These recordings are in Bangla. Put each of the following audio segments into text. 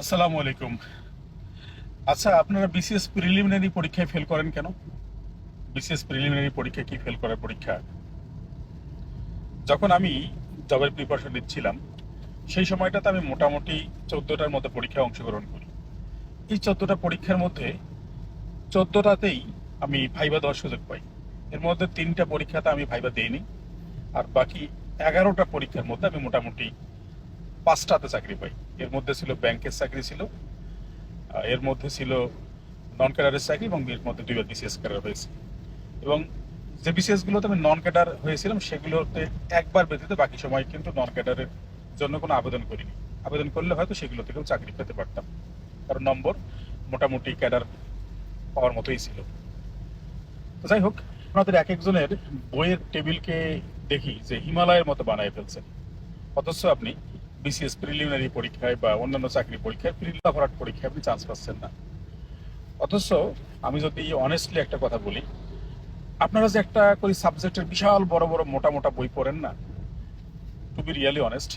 আসসালামু আলাইকুম। আচ্ছা আপনারা বিসিএস প্রিলিমিনারি পরীক্ষায় ফেল করেন কেন? বিসিএস প্রিলিমিনারি পরীক্ষা কি ফেল করার পরীক্ষা? যখন আমি জবের প্রিপারেশন নিচ্ছিলাম, সেই সময়টাতে আমি মোটামুটি চোদ্দোটার মতো পরীক্ষায় অংশগ্রহণ করি। এই চোদ্দোটা পরীক্ষার মধ্যে চোদ্দোটাতেই আমি ভাইবা দেওয়ার সুযোগ পাই। এর মধ্যে তিনটা পরীক্ষাতে আমি ভাইবা দিইনি, আর বাকি এগারোটা পরীক্ষার মধ্যে আমি মোটামুটি পাঁচটাতে চাকরি পাই। এর মধ্যে ছিল ব্যাংকের চাকরি ছিল এর মধ্যে ছিল নন ক্যাডারের চাকরি এবং এর মধ্যে দুইবার বিসিএস ক্যাডার হয়েছে। এবং যে বিসিএস গুলোতে আমি নন ক্যাডার হয়েছিলাম, সেগুলোতে একবার ব্যতীত বাকি সময় কিন্তু নন ক্যাডারের জন্য কোনো আবেদন করিনি। আবেদন করলে হয়তো সেগুলো থেকেও চাকরি পেতে পারতাম। কারণ নম্বর মোটামুটি ক্যাডার পাওয়ার মতোই ছিল। তো যাই হোক আপনাদের এক একজনের বইয়ের টেবিলকে দেখি যে হিমালয়ের মতো বানায় ফেলছেন। অথচ আপনি বিসিএস প্রিলিমিনারি পরীক্ষায় বা অন্যান্য চাকরি পরীক্ষায় প্রিলিমিনারি ভরাট পরীক্ষায় আপনি চান্স পাচ্ছেন না। অথচ আমি যদি অনেস্টলি একটা কথা বলি, আপনারা যে একটা করে সাবজেক্টের বিশাল বড় বড় মোটা মোটা বই পড়েন না? টু বি রিয়েলি অনেস্ট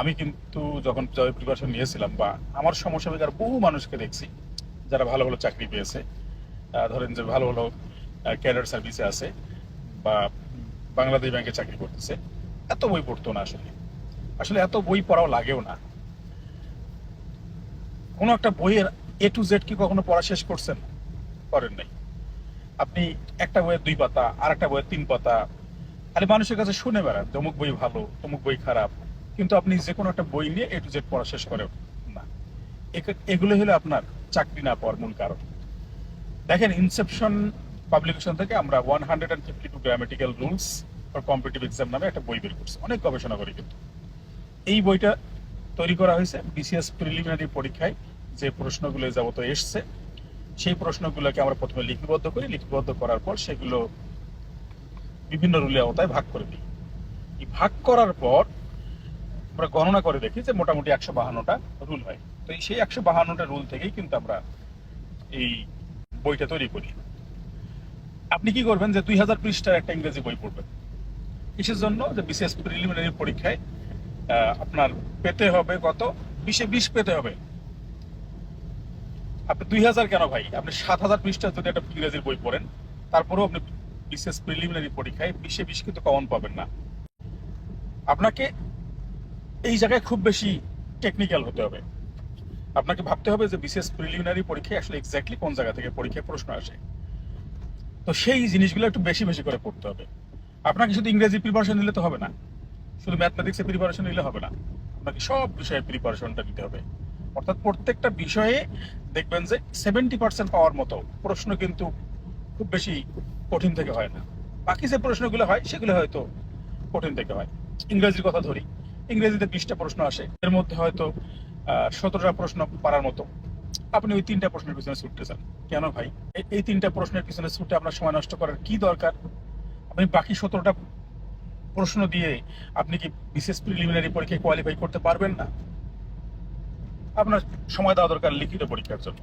আমি কিন্তু যখন প্রিপারেশন নিয়েছিলাম বা আমার সমস্যা সমসাময়িক বহু মানুষকে দেখছি, যারা ভালো ভালো চাকরি পেয়েছে। ধরেন যে ভালো ভালো ক্যাডার সার্ভিসে আছে বা বাংলাদেশ ব্যাংকে চাকরি করতেছে, এত বই পড়তো না আসলে। আসলে এত বই পড়াও লাগেও না। কোনো একটা বইয়ের এ টু জেড কি কখনো পড়া শেষ করছেন? করেন নাই। আপনি একটা বইয়ের দুই পাতা আর একটা বইয়ের তিন পাতা। খালি মানুষের কাছে শুনে বেড়ান অমুক বই ভালো, অমুক বই খারাপ। কিন্তু আপনি যে কোনো একটা বই নিয়ে এ টু জেড পড়া শেষ করেন না। এগুলো হলো আপনার চাকরি না পাওয়ার মূল কারণ। দেখেন ইনসেপশন পাবলিকেশন থেকে আমরা one hundred and fifty two grammatical rules for competitive exam নামে একটা বই বের করছে। অনেক গবেষণা করি কিন্তু। এই বইটা তৈরি করা হয়েছে বিসিএস প্রিলিমিনারি পরীক্ষায় যে প্রশ্নগুলো যাবত এসছে, সেই প্রশ্নগুলোকে আমরা প্রথমে লিপিবদ্ধ করি। লিপিবদ্ধ করার পর সেগুলো বিভিন্ন রুলে আওতায় ভাগ করে দিই। এই ভাগ করার পর আমরা গণনা করে দেখি যে মোটামুটি একশো বাহান্নটা রুল হয়। তো এই সেই একশো বাহান্নটা রুল থেকেই কিন্তু আমরা এই বইটা তৈরি করি। আপনি কি করবেন যে দুই হাজার পৃষ্ঠার একটা ইংরেজি বই পড়বেন। কিসের জন্য? যে বিশেষ প্রিলিমিনারি পরীক্ষায় আপনার পেতে হবে কত বিশে বিশ পেতে হবে। আপনি দুই হাজার কেন ভাই? আপনি সাত হাজার পৃষ্ঠা যদি একটা ইংরেজির বই পড়েন, তারপরেও আপনি বিশেষ প্রিলিমিনারি পরীক্ষায় বিশে বিশ কিন্তু কমন পাবেন না। আপনাকে এই জায়গায় খুব বেশি টেকনিক্যাল হতে হবে। আপনাকে ভাবতে হবে যে বিশেষ প্রিলিমিনারি পরীক্ষায় আসলে এক্স্যাক্টলি কোন জায়গা থেকে পরীক্ষায় প্রশ্ন আসে। তো সেই জিনিসগুলো একটু বেশি বেশি করে পড়তে হবে। আপনাকে শুধু ইংরেজি প্রিপারেশন নিলে তো হবে না। শুধু ম্যাথমেটিক্সের প্রিপারেশন নিলে হবে না আপনাকে সব বিষয়ে প্রিপারেশনটা নিতে হবে। অর্থাৎ প্রত্যেকটা বিষয়ে দেখবেন যে সেভেন্টি পার্সেন্ট পাওয়ার মতো প্রশ্ন কিন্তু খুব বেশি কঠিন থেকে হয় না। বাকি যে প্রশ্নগুলো হয়, সেগুলো হয়তো কঠিন থেকে হয়। ইংরেজির কথা ধরি, ইংরেজিতে বিশটা প্রশ্ন আসে, এর মধ্যে হয়তো সতেরোটা প্রশ্ন পারার মতো। আপনি ওই তিনটা প্রশ্নের পিছনে ছুটতে চান। কেন ভাই? এই তিনটা প্রশ্নের পিছনে ছুটে আপনার সময় নষ্ট করার কি দরকার? আপনি বাকি সতেরোটা প্রশ্ন দিয়ে আপনি কি বিশেষ প্রিলিমিনারি পরীক্ষায় কোয়ালিফাই করতে পারবেন না? আপনার সময় দেওয়া দরকার লিখিত পরীক্ষার জন্য।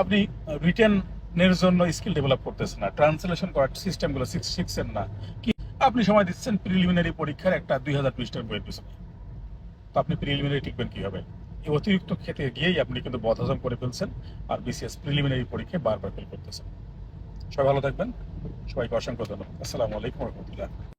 আপনি রিটেনের জন্য স্কিল ডেভেলপ করতেছেন না ট্রান্সলেশন করার সিস্টেমগুলো শিখছেন না। কি আপনি সময় দিচ্ছেন প্রিলিমিনারি পরীক্ষার একটা দুই হাজার পৃষ্ঠার বইয়ের পিছনে? তো আপনি প্রিলিমিনারি টিকবেন কীভাবে? এই অতিরিক্ত খেতে গিয়েই আপনি কিন্তু বদহজম করে ফেলছেন আর বিসিএস প্রিলিমিনারি পরীক্ষায় বারবার ফেল করতেছেন। সবাই ভালো থাকবেন। সবাইকে অসংখ্য ধন্যবাদ। আসসালামু আলাইকুম রহমতুল্লাহ।